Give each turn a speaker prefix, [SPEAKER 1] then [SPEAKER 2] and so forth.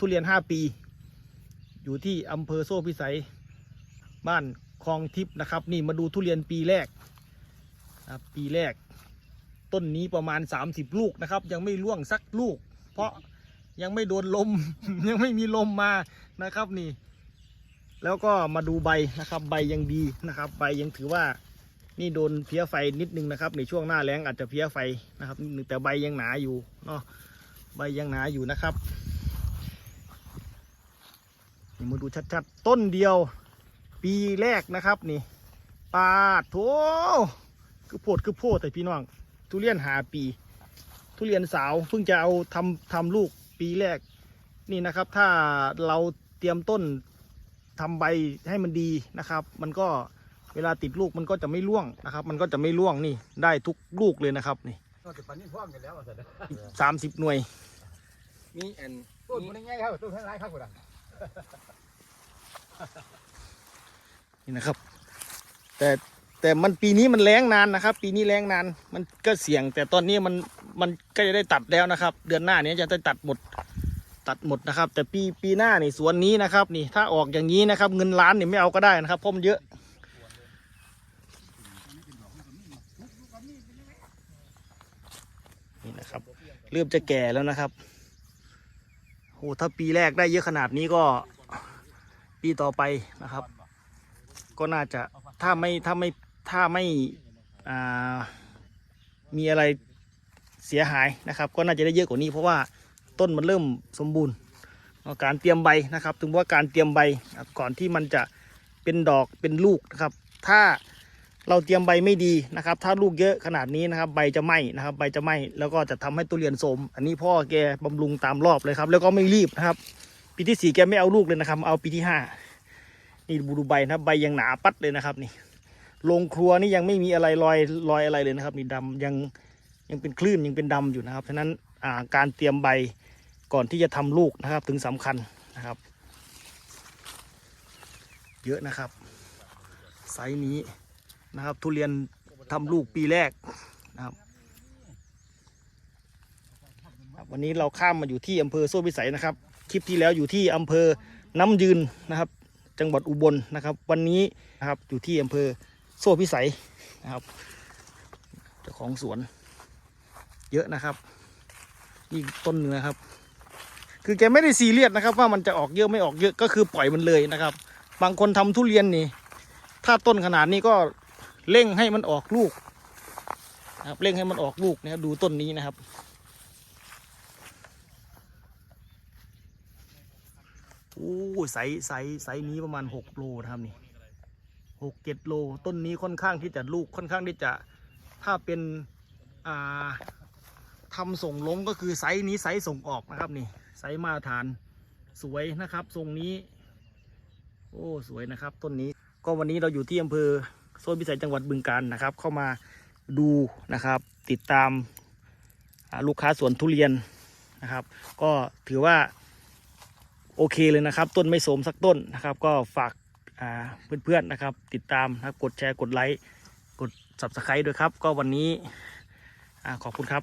[SPEAKER 1] ทุเรียน 5 ปี อยู่ที่อำเภอโซ่พิสัยบ้านคลองทิพย์นะครับ นี่มาดูทุเรียนปีแรกครับปีแรก ต้นนี้ประมาณ 30 ลูกนะครับ ยังไม่ร่วงสักลูก เพราะยังไม่โดนลม ยังไม่มีลมมานะครับนี่ แล้วก็มาดูใบนะครับ ใบยังดีนะครับ ใบยังถือว่านี่โดนเพี้ยไฟนิดนึงนะครับ ในช่วงหน้าแล้งอาจจะเพี้ยไฟนะครับแต่ใบยังหนาอยู่เนาะใบยังหนาอยู่นะครับ นี่มาดูชัดๆ ต้นเดียว ปีแรกนะครับนี่ปาดโถคือโพดคือโพดแต่พี่น้อง ทุเรียนหาปี ทุเรียนสาวเพิ่งจะเอาทำทำลูกปีแรก นี่นะครับ ถ้าเราเตรียมต้นทำใบให้มันดีนะครับ มันก็เวลาติดลูกมันก็จะไม่ร่วงนะครับ มันก็จะไม่ร่วงนี่ได้ทุกลูกเลยนะครับนี่
[SPEAKER 2] ก็จะปันนี่พร้อมกันแล้วอะสิ
[SPEAKER 1] สามสิบหน่วย
[SPEAKER 3] มีอัน
[SPEAKER 2] ต้นมันง่ายครับต้นทั้งหลายครับกูดัง
[SPEAKER 1] นี่นะครับ แต่แต่มันปีนี้มันแรงนานนะครับ ปีนี้แรงนาน มันก็เสี่ยง แต่ตอนนี้มันมันก็จะได้ตัดแล้วนะครับ เดือนหน้านี้จะได้ตัดหมดตัดหมดนะครับ แต่ปีปีหน้านี่สวนนี้นะครับ นี่ถ้าออกอย่างนี้นะครับ เงินล้านนี่ไม่เอาก็ได้นะครับเพราะมันเยอะนี่นะครับ เริ่มจะแก่แล้วนะครับ โหถ้าปีแรกได้เยอะขนาดนี้ก็ปีต่อไปนะครับ ก็น่าจะถ้าไม่ถ้าไม่ถ้าไม่มีอะไรเสียหายนะครับ ก็น่าจะได้เยอะกว่านี้ เพราะว่าต้นมันเริ่มสมบูรณ์การเตรียมใบนะครับ ถึงว่าการเตรียมใบก่อนที่มันจะเป็นดอกเป็นลูกนะครับ ถ้า เราเตรียมใบไม่ดีนะครับ ถ้าลูกเยอะขนาดนี้นะครับ ใบจะไหม้นะครับ ใบจะไหม้แล้วก็จะทำให้ตุเรียนโสมอันนี้พ่อแกบำรุงตามรอบเลยครับ แล้วก็ไม่รีบนะครับ ปีที่สี่แกไม่เอาลูกเลยนะครับ เอาปีที่ห้านี่บูดูใบนะครับใบยังหนาปัดเลยนะครับ นี่โรงครัวนี่ยังไม่มีอะไรรอยรอยอะไรเลยนะครับ นี่ดำยังยังเป็นคลื่นยังเป็นดำอยู่นะครับฉะนั้นาการเตรียมใบก่อนที่จะทำลูกนะครับ ถึงสำคัญนะครับ เยอะนะครับ ไซส์นี้ นะครับ ทุเรียนทำลูกปีแรกนะครับ วันนี้เราข้ามมาอยู่ที่อำเภอโซ่พิสัยนะครับ คลิปที่แล้วอยู่ที่อำเภอน้ำยืนนะครับ จังหวัดอุบลนะครับ วันนี้นะครับอยู่ที่อำเภอโซ่พิสัยนะครับเจ้าของสวน เยอะนะครับนี่ต้นหนึงนะครับ คือแกไม่ได้ซีเรียสนะครับ ว่ามันจะออกเยอะไม่ออกเยอะก็คือปล่อยมันเลยนะครับ บางคนทำทุเรียนนี่ ถ้าต้นขนาดนี้ก็ เร่งให้มันออกลูกนะครับเร่งให้มันออกลูกนะครับดูต้นนี้นะครับ โอ้ไซส์ไซส์ไซส์นี้ประมาณหกโลนะครับนี่หกเจ็ดโล ต้นนี้ค่อนข้างที่จะลูกค่อนข้างที่จะถ้าเป็นอ่าทำส่งลงก็คือไซส์นี้ไซส์ส่งออกนะครับนี่ไซส์มาตรฐานสวยนะครับทรงนี้ โอ้ สวยนะครับ ต้นนี้ก็วันนี้เราอยู่ที่อำเภอ โซนพิสัยจังหวัดบึงกาฬนะครับ เข้ามาดูนะครับ ติดตามลูกค้าสวนทุเรียนนะครับ ก็ถือว่าโอเคเลยนะครับ ต้นไม่โสมสักต้นนะครับ ก็ฝากาเพื่อนๆนะครับ ติดตามนะครับกดแชร์กดไลค์กด subscribe ด้วยครับ ก็วันนี้อขอบคุณครับ